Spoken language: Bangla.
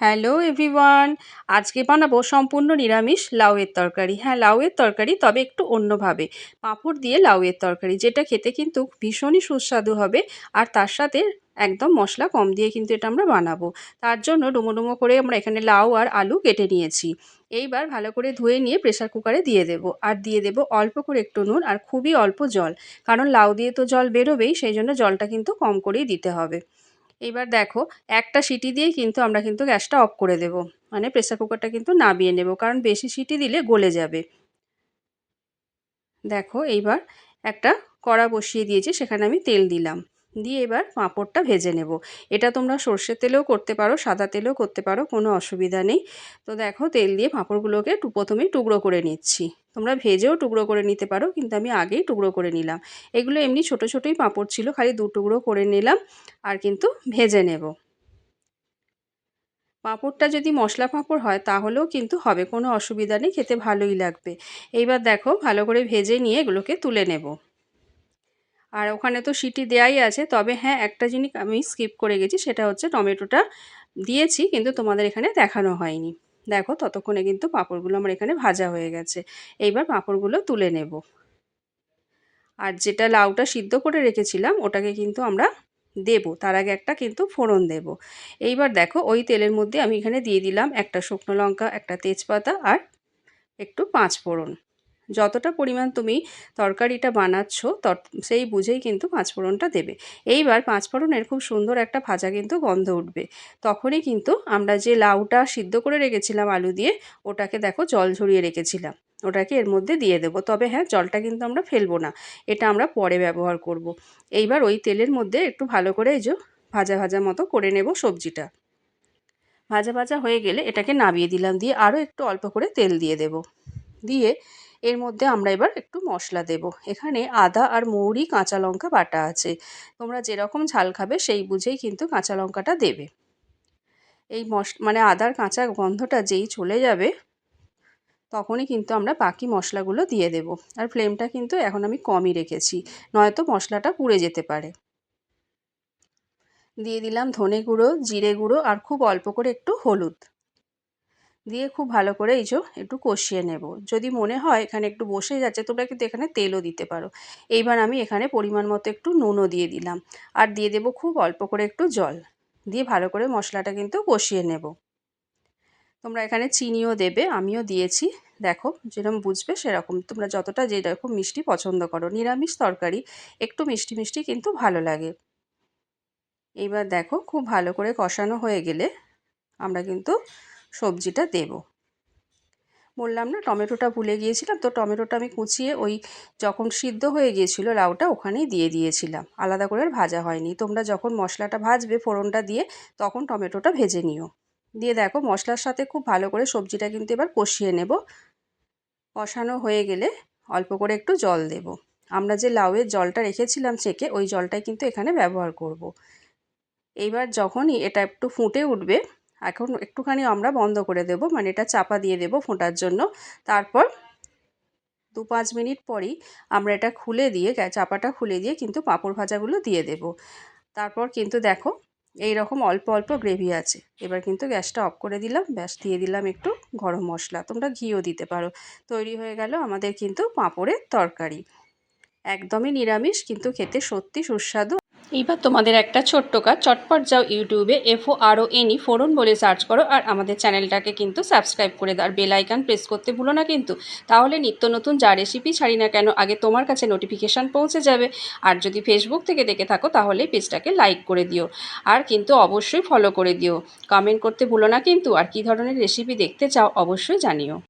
হ্যালো এভরিওয়ান, আজকে বানাবো সম্পূর্ণ নিরামিষ লাউয়ের তরকারি। হ্যাঁ লাউয়ের তরকারি, তবে একটু অন্যভাবে। পাঁপড় দিয়ে লাউয়ের তরকারি, যেটা খেতে কিন্তু ভীষণই সুস্বাদু হবে, আর তার সাথে একদম মশলা কম দিয়ে কিন্তু এটা আমরা বানাবো। তার জন্য ডুমো ডুমো করে আমরা এখানে লাউ আর আলু কেটে নিয়েছি। এইবার ভালো করে ধুয়ে নিয়ে প্রেশার কুকারে দিয়ে দেব। আর দিয়ে দেব অল্প করে একটু নুন আর খুবই অল্প জল, কারণ লাউ দিয়ে তো জল বেরোবেই, সেই জন্য জলটা কিন্তু কম করেই দিতে হবে। এবার দেখো, একটা সিটি দিয়ে কিন্তু আমরা কিন্তু গ্যাসটা অফ করে দেব। মানে প্রেসার কুকারটা কিন্তু নামিয়ে নেব, কারণ বেশি সিটি দিলে গলে যাবে। দেখো, এইবার একটা কড়া বসিয়ে দিয়েছি, সেখানে আমি তেল দিলাম। দিয়ে এবার পাঁপড়টা ভেজে নেব। এটা তোমরা সর্ষের তেলেও করতে পারো, সাদা তেলেও করতে পারো, কোনো অসুবিধা নেই। তো দেখো, তেল দিয়ে পাঁপড়গুলোকে প্রথমেই টুকরো করে নিচ্ছি। তোমরা ভেজেও টুকরো করে নিতে পারো, কিন্তু আমি আগেই টুকরো করে নিলাম। এগুলো এমনি ছোট ছোটোই পাঁপড় ছিল, খালি দু টুকরো করে নিলাম আর কিন্তু ভেজে নেব। পাঁপড়টা যদি মশলা পাঁপড় হয়, তাহলেও কিন্তু হবে, কোনো অসুবিধা নেই, খেতে ভালোই লাগবে। এইবার দেখো, ভালো করে ভেজে নিয়ে এগুলোকে তুলে নেব। আর ওখানে তো সিটি দেয়াই আছে। তবে হ্যাঁ একটা জিনিস আমি স্কিপ করে গেছি, সেটা হচ্ছে টমেটোটা দিয়েছি, কিন্তু তোমাদের এখানে দেখানো হয়নি। দেখো, ততক্ষণে কিন্তু পাঁপড়গুলো আমার এখানে ভাজা হয়ে গেছে। এইবার পাঁপড়গুলো তুলে নেব। আর যেটা লাউটা সিদ্ধ করে রেখেছিলাম, ওটাকে কিন্তু আমরা দেব। তার আগে একটা কিন্তু ফোড়ন দেব। এইবার দেখো, ওই তেলের মধ্যে আমি এখানে দিয়ে দিলাম একটা শুকনো লঙ্কা, একটা তেজপাতা আর একটু পাঁচ ফোড়ন যতটা পরিমাণ তুমি তরকারিটা বানাচ্ছ সেই বুঝেই কিন্তু পাঁচফোড়নটা দেবে। এইবার পাঁচফোড়নের খুব সুন্দর একটা ভাজা কিন্তু গন্ধ উঠবে। তখনই কিন্তু আমরা যে লাউটা সিদ্ধ করে রেখেছিলাম আলু দিয়ে, ওটাকে দেখো জল ঝরিয়ে রেখেছিলাম। ওটাকে এর মধ্যে দিয়ে দেবো। তবে হ্যাঁ জলটা কিন্তু আমরা ফেলব না। এটা আমরা পরে ব্যবহার করব। এইবার ওই তেলের মধ্যে একটু ভালো করে এই যে ভাজা ভাজা মতো করে নেব সবজিটা। ভাজা ভাজা হয়ে গেলে এটাকে নামিয়ে দিলাম দিয়ে আরও একটু অল্প করে তেল দিয়ে দেব। দিয়ে এর মধ্যে আমরা এবার একটু মশলা দেব। এখানে আদা আর মৌরি কাঁচা লঙ্কা বাটা আছে। তোমরা যেরকম ঝাল খাবে সেই বুঝেই কিন্তু কাঁচা লঙ্কাটা দেবে। এই মশ মানে আদার কাঁচা গন্ধটা যেই চলে যাবে, তখনই কিন্তু আমরা বাকি মশলাগুলো দিয়ে দেব। আর ফ্লেমটা কিন্তু এখন আমি কমই রেখেছি, নয়তো মশলাটা পুড়ে যেতে পারে। দিয়ে দিলাম ধনে গুঁড়ো, জিরে গুঁড়ো আর খুব অল্প করে একটু হলুদ। দিয়ে খুব ভালো করে এই যে একটু কষিয়ে নেব। যদি মনে হয় এখানে একটু বসে যাচ্ছে, তোমরা কিন্তু এখানে তেলও দিতে পারো। এইবার আমি এখানে পরিমাণ মতো একটু নুনও দিয়ে দিলাম। আর দিয়ে দেব খুব অল্প করে একটু জল। দিয়ে ভালো করে মশলাটা কিন্তু কষিয়ে নেব। তোমরা এখানে চিনিও দেবে, আমিও দিয়েছি। দেখো যেরকম বুঝবে সেরকম। তোমরা যতটা যেরকম মিষ্টি পছন্দ করো। নিরামিষ তরকারি একটু মিষ্টি মিষ্টি কিন্তু ভালো লাগে। এইবার দেখো, খুব ভালো করে কষানো হয়ে গেলে আমরা কিন্তু সবজিটা দেব। বললাম, না, টমেটোটা ভুলে গিয়েছিলাম, তো টমেটোটা আমি কুচিয়ে ওই যখন সিদ্ধ হয়ে গিয়েছিল লাউটা ওখানেই দিয়ে দিয়েছিলাম। আলাদা করে ভাজা হয়নি। তোমরা যখন মশলাটা ভাজবে ফোড়নটা দিয়ে, তখন টমেটোটা ভেজে নিও। দিয়ে দেখো, মশলার সাথে খুব ভালো করে সবজিটা কিন্তু এবার কষিয়ে নেব। কষানো হয়ে গেলে অল্প করে একটু জল দেব। আমরা যে লাউয়ের জলটা রেখেছিলাম চেকে ওই জলটাই কিন্তু এখানে ব্যবহার করব। এইবার যখনই এটা একটু ফুটে উঠবে এখন একটুখানি আমরা বন্ধ করে দেব মানে এটা চাপা দিয়ে দেব ফোটার জন্য। তারপর দু পাঁচ মিনিট পরই আমরা এটা খুলে দিয়ে, চাপাটা খুলে দিয়ে কিন্তু পাঁপড় ভাজাগুলো দিয়ে দেব। তারপর কিন্তু দেখো এই রকম অল্প অল্প গ্রেভি আছে। এবার কিন্তু গ্যাসটা অফ করে দিলাম, ব্যাস দিয়ে দিলাম একটু গরম মশলা। তোমরা ঘিও দিতে পারো। তৈরি হয়ে গেল আমাদের কিন্তু পাঁপড়ের তরকারি। একদমই নিরামিষ, কিন্তু খেতে সত্যি সুস্বাদু। এইবার তোমাদের একটা ছোট্ট কাজ, চটপট যাও ইউটিউবে এফও আরও এনি ফোরন বলে সার্চ করো আর আমাদের চ্যানেলটাকে কিন্তু সাবস্ক্রাইব করে দাও আর বেলাইকান প্রেস করতে ভুলো না কিন্তু। তাহলে নিত্য নতুন যা রেসিপি ছাড়ি না কেন, আগে তোমার কাছে নোটিফিকেশান পৌঁছে যাবে। আর যদি ফেসবুক থেকে দেখে থাকো, তাহলে পেজটাকে লাইক করে দিও। আর কিন্তু অবশ্যই ফলো করে দিও। কমেন্ট করতে ভুলো না কিন্তু। আর কী ধরনের রেসিপি দেখতে চাও, অবশ্যই জানিও।